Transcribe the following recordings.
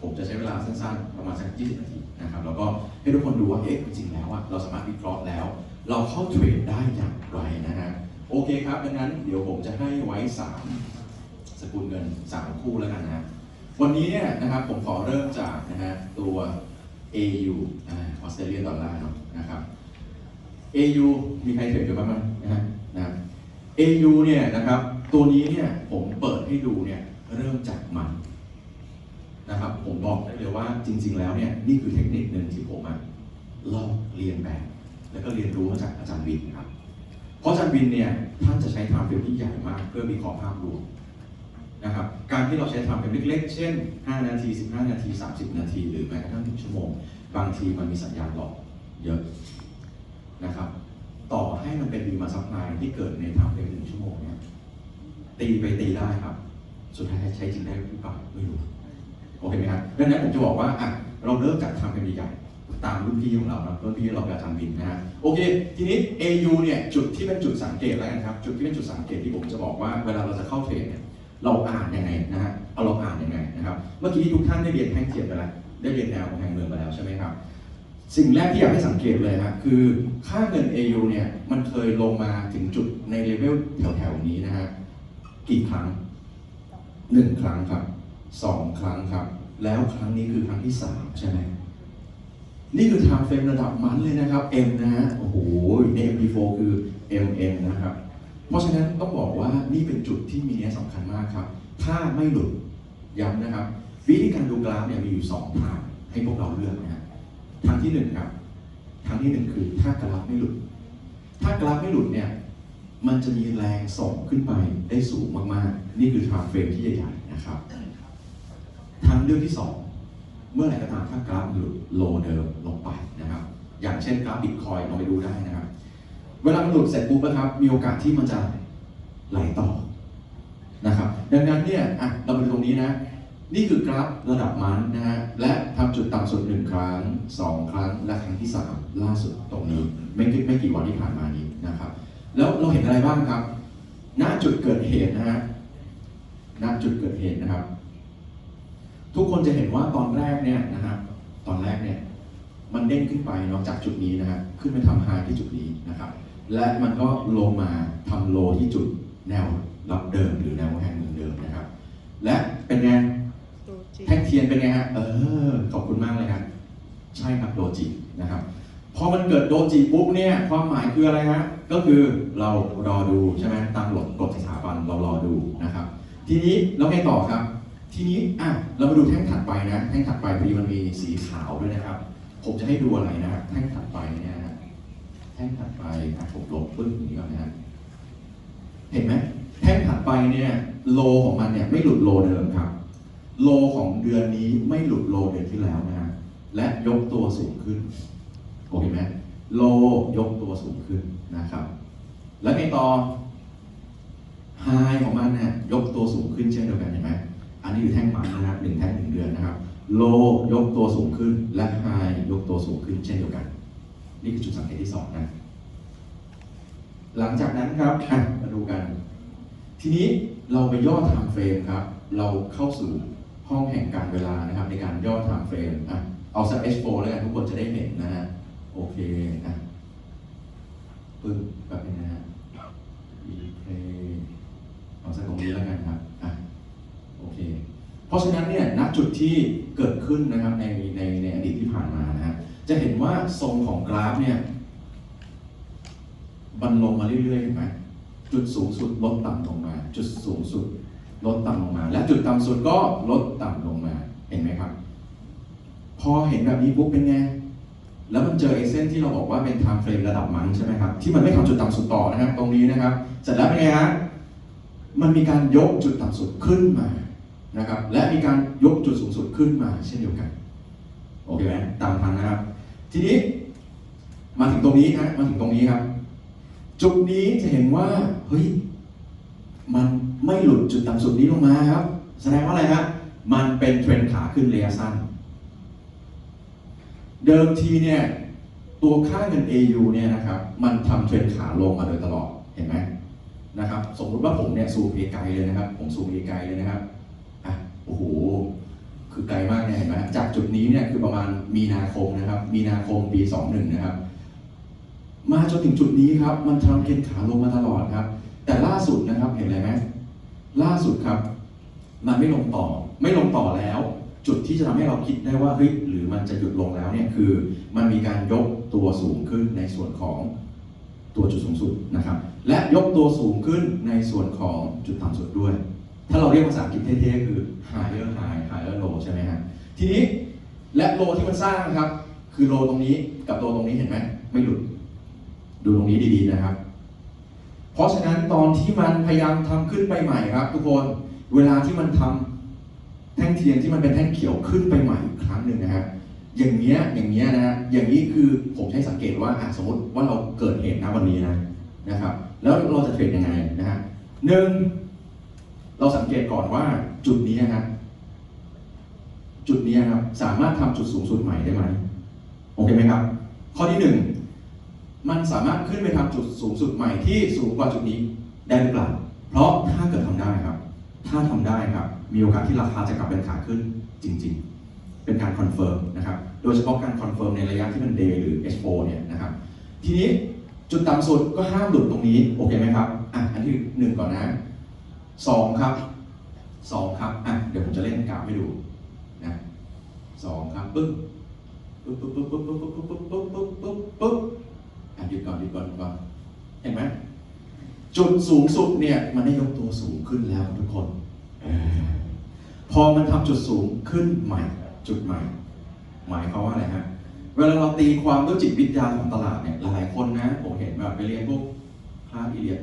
ผมจะใช้เวลาสั้นๆ ประมาณสัก 20 นาทีนะครับแล้วก็ให้ทุกคนดูว่าเอ๊ะจริงๆแล้วอะเราสามารถวิเคราะห์แล้ว เราเข้าเทรดได้อย่างไรนะฮะโอเคครับดังนั้นเดี๋ยวผมจะให้ไว้ 3 สกุลเงิน 3 คู่แล้วกันนะฮะวันนี้เนี่ยนะครับผมขอเริ่มจากนะฮะตัว AU ออสเตรเลียดอลลาร์เนาะนะครับ AU มีใครเทรดอยู่บ้างไหมนะฮะนะครับ AU เนี่ยนะครับตัวนี้เนี่ยผมเปิดให้ดูเนี่ยเริ่มจากมัน นะครับผมบอกได้เลยว่าจริง ๆ แล้วเนี่ยนี่คือเทคนิคหนึ่งที่ผมลอกเรียนแบบ แล้วก็เรียนรู้มาจากอาจารย์วินครับ เพราะอาจารย์วินเนี่ยท่านจะใช้ไทม์เฟรมที่ใหญ่มากเพื่อวิเคราะห์ภาพรวมนะครับการที่เราใช้ไทม์เฟรมเล็กๆ เช่น 5 นาที 15 นาที 30 นาที หรือแม้กระทั่งถึงชั่วโมง บางทีมันมีสัญญาณหลอกเยอะนะครับต่อให้มันเป็นดีมาซัพพลายที่เกิดในไทม์เฟรมหนึ่งชั่วโมงเนี่ยตีไปตีได้ครับ สุดท้ายใช้จริงได้หรือเปล่าไม่รู้ โอเคไหมครับดังนั้นผมจะบอกว่าอะเราเริ่มจากทำเป็นใหญ่ตามรุ่นพี่ของเรานะรุ่นพี่เราจารย์วินนะฮะโอเค ทีนี้ AU เนี่ยจุดที่เป็นจุดสังเกตแล้วกันครับ จุดที่เป็นจุดสังเกตที่ผมจะบอกว่าเวลาเราจะเข้าเทรดเนี่ยเราอ่านยังไงนะฮะเอาเราอ่านยังไงนะครับ เมื่อกี้ทุกท่านได้เรียนแท่งเทียนไปแล้วได้เรียนแนวของแห่งเมืองไปแล้วใช่ไหมครับสิ่งแรกที่อยากให้สังเกตเลยครับคือค่าเงิน AU เนี่ยมันเคยลงมาถึงจุดในเลเวลแถวๆนี้นะฮะกี่ครั้งหนึ่งครั้งครับ สองครั้งครับ แล้วครั้งนี้คือครั้งที่สามใช่ไหมนี่คือ time frame ระดับมันเลยนะครับ M นะฮะโอ้โหใน MP4 คือ MM นะครับ เพราะฉะนั้นต้องบอกว่านี่เป็นจุดที่มีนัยสำคัญมากครับ ถ้าไม่หลุดย้ำนะครับ วิธีการดูกราฟเนี่ยมีอยู่สองทางให้พวกเราเลือกนะฮะทางที่หนึ่งครับทางที่หนึ่งคือถ้ากราฟไม่หลุด ถ้ากราฟไม่หลุดเนี่ยมันจะมีแรงส่งขึ้นไปได้สูงมากๆ นี่คือทางเฟรมที่ใหญ่ๆนะครับ เลือกที่สองเมื่อไหร่ก็ตามถ้ากราฟหลุดโลเดิมลงไปนะครับ อย่างเช่นกราฟบิตคอยลองไปดูได้นะครับ เวลามันหลุดเสร็จปุ๊บนะครับ มีโอกาสที่มันจะไหลต่อนะครับ ดังนั้นเนี่ยอะเรามาดูตรงนี้นะ นี่คือกราฟระดับมันนะฮะและทำจุดต่ำสุดหนึ่งครั้งสองครั้งและครั้งที่สามล่าสุดตรงนี้ไม่กี่ไม่กี่วันที่ผ่านมานี้นะครับ แล้วเราเห็นอะไรบ้างครับ ณจุดเกิดเหตุนะฮะณจุดเกิดเหตุนะครับ ทุกคนจะเห็นว่าตอนแรกเนี่ยนะครับตอนแรกเนี่ยมันเด้งขึ้นไปเนาะจากจุดนี้นะครับขึ้นไปทำไฮที่จุดนี้นะครับและมันก็ลงมาทำโลที่จุดแนวรับเดิมหรือแนวแห่งเมืองเดิมนะครับ และเป็นไงแท่งเทียนเป็นไงฮะเออขอบคุณมากเลยครับใช่ครับโดจินะครับพอมันเกิดโดจิปุ๊บเนี่ยความหมายคืออะไรฮะก็คือเรารอดูใช่ไหมตามหลักกฎสถาบันเรารอดูนะครับ ทีนี้แล้วไงต่อครับ ทีนี้อะเรามาดูแท่งถัดไปนะ แท่งถัดไปพอดีมันมีสีขาวด้วยนะครับ ผมจะให้ดูอะไรนะแท่งถัดไปเนี่ยนะแท่งถัดไปอะผมลบปึ้งอย่างนี้ก่อนนะเห็นไหมแท่งถัดไปเนี่ยโลของมันเนี่ยไม่หลุดโลเดิมครับ โลของเดือนนี้ไม่หลุดโลเดือนที่แล้วนะฮะและยกตัวสูงขึ้นโอเคไหมโลยกตัวสูงขึ้นนะครับ แล้วไงต่อไฮของมันเนี่ยยกตัวสูงขึ้นเช่นเดียวกันเห็นไหม อันนี้อยู่แท่งมันนะครับหนึ่งแท่งหนึ่งเดือนนะครับ โลยกตัวสูงขึ้นและไฮยกตัวสูงขึ้นเช่นเดียวกัน นี่คือจุดสังเกตที่สองนะหลังจากนั้นครับมาดูกัน ทีนี้เราไปย่อไทม์เฟรมครับ เราเข้าสู่ห้องแห่งการเวลานะครับ ในการย่อไทม์เฟรมอะเอาสัก H4 แล้วกันทุกคนจะได้เห็นนะฮะโอเคอะปึ้งแบบนี้นะฮะ replay เอาสักตรงนี้แล้วกันครับอะ เพราะฉะนั้นเนี่ยณจุดที่เกิดขึ้นนะครับในในในอดีตที่ผ่านมานะฮะจะเห็นว่าทรงของกราฟเนี่ยมันลงมาเรื่อยๆเห็นไหมจุดสูงสุดลดต่ำลงมา จุดสูงสุดลดต่ำลงมา และจุดต่ำสุดก็ลดต่ำลงมาเห็นไหมครับ พอเห็นแบบนี้ปุ๊บเป็นไงแล้วมันเจอไอ้เส้นที่เราบอกว่าเป็น time frame ระดับมันใช่ไหมครับที่มันไม่ทำจุดต่ำสุดต่อนะครับตรงนี้นะครับ เสร็จแล้วเป็นไงฮะมันมีการยกจุดต่ำสุดขึ้นมา นะครับ และมีการยกจุดสูงสุดขึ้นมาเช่นเดียวกันโอเคไหมตามทันนะครับ ทีนี้มาถึงตรงนี้นะมาถึงตรงนี้ครับ จุดนี้จะเห็นว่าเฮ้ยมันไม่หลุดจุดต่ำสุดนี้ลงมาครับ แสดงว่าอะไรครับมันเป็นเทรนขาขึ้นระยะสั้น เดิมทีเนี่ยตัวค่าเงิน AU เนี่ยนะครับ มันทำเทรนขาลงมาโดยตลอด เห็นไหมนะครับ สมมติว่าผมเนี่ยซูมไกลเลยนะครับ ผมซูมไกลเลยนะครับ โอ้โห คือไกลมากเนี่ยเห็นไหมจากจุดนี้เนี่ยคือประมาณมีนาคมนะครับ มีนาคมปี21นะครับ มาจนถึงจุดนี้ครับ มันทำเข็นขาลงมาตลอดครับ แต่ล่าสุดนะครับเห็นอะไรไหมล่าสุดครับ มันไม่ลงต่อ ไม่ลงต่อแล้ว จุดที่จะทำให้เราคิดได้ว่าเฮ้ยหรือมันจะหยุดลงแล้วเนี่ยคือ มันมีการยกตัวสูงขึ้นในส่วนของตัวจุดสูงสุดนะครับ และยกตัวสูงขึ้นในส่วนของจุดต่ำสุดด้วย ถ้าเราเรียกภาษาอังกฤษเท่ๆคือ higher high higher low ใช่ไหมฮะทีนี้และโลที่มันสร้างนะครับ คือโลตรงนี้กับโลตรงนี้เห็นไหมไม่หลุด ดูตรงนี้ดีๆนะครับ เพราะฉะนั้นตอนที่มันพยายามทำขึ้นไปใหม่ครับ ทุกคนเวลาที่มันทำแท่งเทียนที่มันเป็นแท่งเขียวขึ้นไปใหม่อีกครั้งหนึ่งนะฮะอย่างเงี้ยอย่างเงี้ยนะฮะอย่างนี้คือผมใช้สังเกตว่าสมมติว่าเราเกิดเหตุนะวันนี้นะนะครับ แล้วเราจะเทรดยังไงนะฮะหนึ่ง เราสังเกตก่อนว่าจุดนี้นะฮะจุดนี้ครับสามารถทำจุดสูงสุดใหม่ได้ไหมโอเคไหมครับ ข้อที่หนึ่งมันสามารถขึ้นไปทำจุดสูงสุดใหม่ที่สูงกว่าจุดนี้ได้หรือเปล่าเพราะถ้าเกิดทำได้ครับ ถ้าทำได้ครับ มีโอกาสที่ราคาจะกลับเป็นขาขึ้นจริง ๆ เป็นการคอนเฟิร์มนะครับโดยเฉพาะการคอนเฟิร์มในระยะที่มัน day หรือ H4 เนี่ยนะครับทีนี้จุดต่ำสุดก็ห้ามหลุดตรงนี้โอเคไหมครับอะอันที่หนึ่งก่อนนะ สองครับสองครับอะเดี๋ยวผมจะเล่นกราฟให้ดูนะสองครับปึ๊บปึ๊บปึ๊บปึ๊บปึ๊บปึ๊บปึ๊บปึ๊บปึ๊บปึ๊บปึ๊บปึ๊บอะหยุดก่อนหยุดก่อนก่อนเห็นไหมจุดสูงสุดเนี่ยมันได้ยกตัวสูงขึ้นแล้วทุกคน พอมันทำจุดสูงขึ้นใหม่ จุดใหม่ หมายความว่าอะไรฮะเวลาเราตีความด้วยจิตวิทยาของตลาดเนี่ยหลายคนนะผมเห็นแบบไปเรียนพวกภาคอีเลียด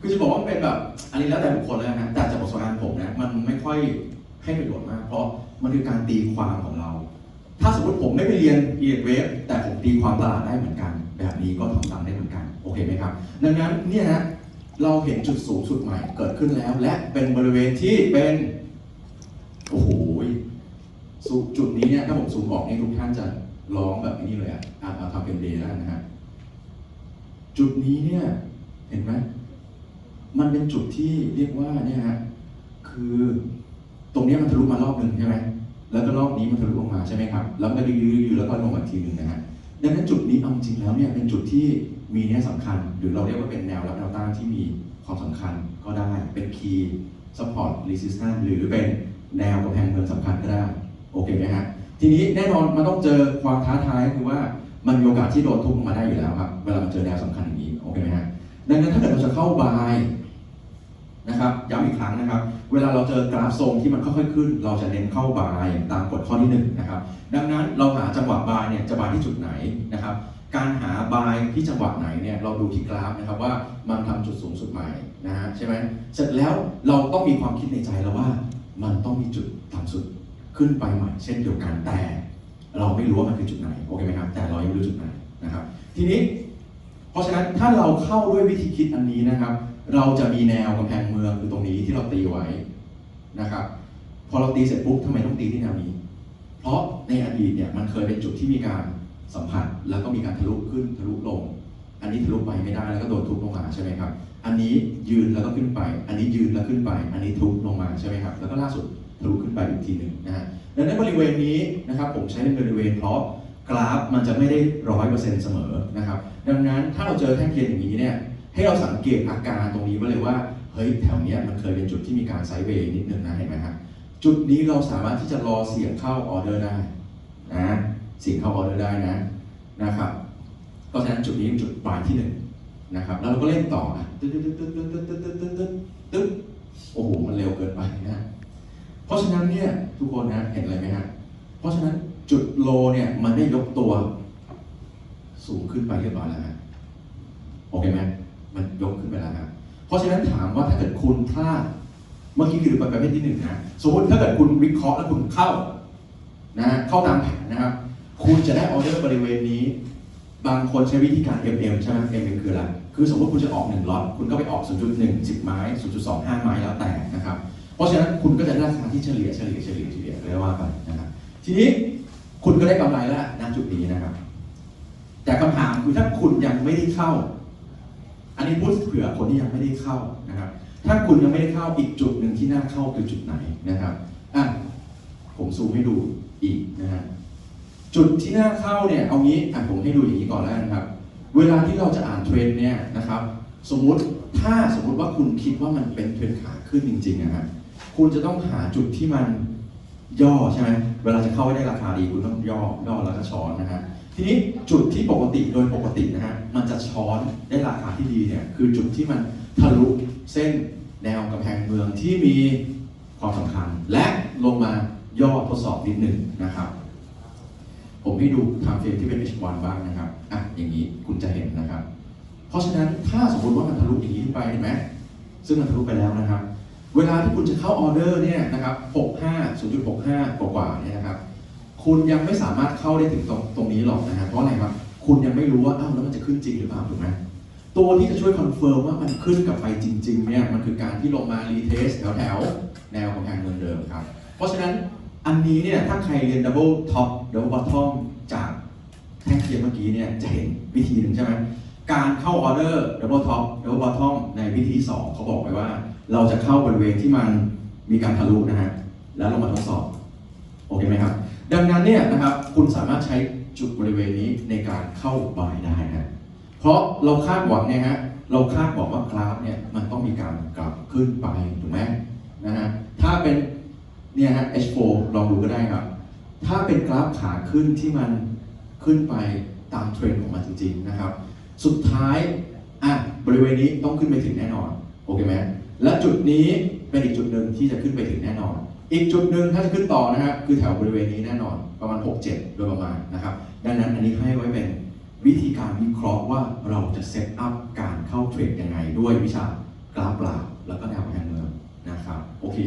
คือจะบอกว่ามันเป็นแบบ อันนี้แล้วแต่บุคคลแล้วนะแต่จากประสบการณ์ผมนะมันไม่ค่อยให้ประโยชน์มาก เพราะมันคือการตีความของเรา ถ้าสมมติผมไม่ไปเรียนเอียดเวฟแต่ผมตีความตลาดได้เหมือนกัน แบบนี้ก็ทำตามได้เหมือนกันโอเคไหมครับ ดังนั้นเนี่ยนะเราเห็นจุดสูงสุดใหม่เกิดขึ้นแล้ว และเป็นบริเวณที่เป็นโอ้โหสูจุดนี้เนี่ยถ้าผมซูมออกนี่ทุกท่านจะร้องแบบนี้เลยอะอะเอาทำเป็นเดย์แล้นะฮะจุดนี้เนี่ยเห็นไหม มันเป็นจุดที่เรียกว่าเนี่ยฮะคือตรงนี้มันทะลุมารอบหนึ่งใช่ไหมแล้วก็รอบนี้มันทะลุออกมาใช่ไหมครับ แล้วมันก็ยืดๆแล้วก็ลงมาอีกทีหนึ่งนะฮะดังนั้นจุดนี้เอาจริงแล้วเนี่ยเป็นจุดที่มีเนี่ยสำคัญ หรือเราเรียกว่าเป็นแนวรับแนวต้านที่มีความสำคัญก็ได้เป็น key support resistance หรือเป็นแนวกำแพงเมืองสำคัญก็ได้ โอเคไหมฮะทีนี้แน่นอนมันต้องเจอความท้าทายคือว่ามันมีโอกาสที่โดนทุบลงมาได้อยู่แล้วครับ เวลามันเจอแนวสำคัญอย่าง นั้นถ้าเกิดเราจะเข้าบายนะครับย้ำอีกครั้งนะครับ เวลาเราเจอกราฟทรงที่มันค่อยๆขึ้น เราจะเน้นเข้าบายตามกฎข้อที่หนึ่งนะครับ ดังนั้นเราหาจังหวะบายเนี่ยจะบายที่จุดไหนนะครับ การหาบายที่จังหวะไหนเนี่ยเราดูที่กราฟนะครับว่ามันทำจุดสูงสุดใหม่นะฮะใช่ไหมเสร็จแล้วเราต้องมีความคิดในใจแล้วว่า มันต้องมีจุดต่ำสุดขึ้นไปใหม่เช่นเดียวกันแต่ เราไม่รู้ว่ามันคือจุดไหนโอเคไหมครับแต่เรายังไม่รู้จุดไหนนะครับ ทีนี้ เพราะฉะนั้นถ้าเราเข้าด้วยวิธีคิดอันนี้นะครับ เราจะมีแนวกำแพงเมืองคือตรงนี้ที่เราตีไว้นะครับ พอเราตีเสร็จปุ๊บทำไมต้องตีที่แนวนี้ เพราะในอดีตเนี่ยมันเคยเป็นจุดที่มีการสัมผัสแล้วก็มีการทะลุขึ้นทะลุลง อันนี้ทะลุไปไม่ได้แล้วก็โดนทุบลงมาใช่ไหมครับ อันนี้ยืนแล้วก็ขึ้นไป อันนี้ยืนแล้วขึ้นไป อันนี้ทุบลงมาใช่ไหมครับ แล้วก็ล่าสุดทะลุขึ้นไปอีกทีหนึ่งนะฮะดังนั้นบริเวณนี้นะครับผมใช้เป็นบริเวณเพราะ กราฟมันจะไม่ได้ร้อยเปอร์เซ็นต์เสมอนะครับ ดังนั้นถ้าเราเจอแท่งเทียนอย่างนี้เนี่ยให้เราสังเกตอาการตรงนี้ไว้เลยว่าเฮ้ยแถวเนี้ยมันเคยเป็นจุดที่มีการไซด์เวย์นิดนึงนะเห็นไหมครับจุดนี้เราสามารถที่จะรอเสียงเข้าออเดอร์ได้นะเสียงเข้าออเดอร์ได้นะนะครับเพราะฉะนั้นจุดนี้เป็นจุดปลายที่หนึ่งนะครับแล้วเราก็เล่นต่ออะตึ๊ดตึ๊ดตึ๊ดตึ๊ดตึ๊ดตึ๊ดตึ๊ดตึ๊ดตึ๊ดตึ๊ดโอ้โหมันเร็วเกินไปนะเพราะฉะนั้นเนี่ยทุกคนนะเห็นอะไรไหมฮะเพราะฉะนั้น จุดโลเนี่ยมันได้ยกตัว สูงขึ้นไปเรียบร้อยแล้วฮะโอเคไหมมันยกขึ้นไปแล้วครับเพราะฉะนั้นถามว่าถ้าเกิดคุณพลาด เมื่อกี้คือประเภทที่หนึ่งนะสมมติถ้าเกิดคุณวิเคราะห์แล้วคุณเข้านะฮะเข้าตามแผนนะครับ คุณจะได้ออเดอร์บริเวณนี้ บางคนใช้วิธีการ MM ใช่ไหม MM คืออะไรคือสมมติคุณจะออก1ล็อตคุณก็ไปออก 0.1 10 ไม้ 0.2 5 ไม้แล้วแต่นะครับ เพราะฉะนั้นคุณก็จะได้ราคาที่เฉลี่ยเฉลี่ยเฉลี่ยเฉลี่ยเรียกว่าไปนะครับทีนี้ คุณก็ได้กำไรแล้วณจุดนี้นะครับ แต่คำถามคือถ้าคุณยังไม่ได้เข้า อันนี้พูดเผื่อคนที่ยังไม่ได้เข้านะครับ ถ้าคุณยังไม่ได้เข้าอีกจุดหนึ่งที่น่าเข้าคือจุดไหนนะครับอะผมซูมให้ดูอีกนะฮะจุดที่น่าเข้าเนี่ยเอางี้อะผมให้ดูอย่างนี้ก่อนแล้วนะครับ เวลาที่เราจะอ่านเทรนด์เนี่ยนะครับ สมมุติถ้าสมมุติว่าคุณคิดว่ามันเป็นเทรนขาขึ้นจริงๆนะฮะคุณจะต้องหาจุดที่มัน ย่อใช่ไหมเวลาจะเข้าให้ได้ราคาดีคุณต้องย่อย่อแล้วก็ช้อนนะฮะทีนี้จุดที่ปกติโดยปกตินะฮะมันจะช้อนได้ราคาที่ดีเนี่ยคือจุดที่มันทะลุเส้นแนวกำแพงเมืองที่มีความสำคัญ และลงมาย่อทดสอบนิดหนึ่งนะครับ ผมให้ดูทม์เฟรมที่เป็น H1 บ้างนะครับอะอย่างนี้คุณจะเห็นนะครับ เพราะฉะนั้นถ้าสมมติว่ามันทะลุอย่างนี้ไปเห็นไหมซึ่งมันทะลุไปแล้วนะครับ เวลาที่คุณจะเข้าออเดอร์เนี่ยนะครับ 65 0.65 กว่าๆเนี่ยนะครับ คุณยังไม่สามารถเข้าได้ถึงตรงตรงนี้หรอกนะฮะเพราะอะไรครับ คุณยังไม่รู้ว่าอ้าวแล้วมันจะขึ้นจริงหรือเปล่าถูกไหมตัวที่จะช่วยคอนเฟิร์มว่ามันขึ้นกลับไปจริงๆเนี่ยมันคือการที่ลงมารีเทสแถวๆแนวกำแพงเมืองเดิมครับ เพราะฉะนั้นอันนี้เนี่ยถ้าใครเรียน double top double bottom จากแท่งเทียมเมื่อกี้เนี่ยจะเห็นวิธีหนึ่งใช่ไหมการเข้าออเดอร์ double top double bottom ในวิธี 2 เขาบอกไว้ว่า เราจะเข้าบริเวณที่มันมีการทะลุนะฮะ แล้วลงมาทดสอบ โอเคไหมครับ ดังนั้นเนี่ยนะครับ คุณสามารถใช้จุดบริเวณนี้ในการเข้าบายได้นะเพราะเราคาดหวังเนี่ยฮะ เราคาดหวังว่ากราฟเนี่ยมันต้องมีการกลับขึ้นไปถูกไหมนะฮะ ถ้าเป็นเนี่ยฮะ H4 ลองดูก็ได้ครับ ถ้าเป็นกราฟขาขึ้นที่มันขึ้นไปตามเทรนด์ของมันจริงๆนะครับ สุดท้ายอะบริเวณนี้ต้องขึ้นไปถึงแน่นอน โอเคไหม และจุดนี้เป็นอีกจุดหนึ่งที่จะขึ้นไปถึงแน่นอน อีกจุดหนึ่งถ้าจะขึ้นต่อนะฮะคือแถวบริเวณนี้แน่นอนประมาณ 6-7 โดยประมาณนะครับ ดังนั้นอันนี้ให้ไว้เป็นวิธีการวิเคราะห์ว่าเราจะเซตอัพการเข้าเทรดยังไงด้วยวิชากราฟหลักแล้วก็แนวแผนเมืองนะครับโอเค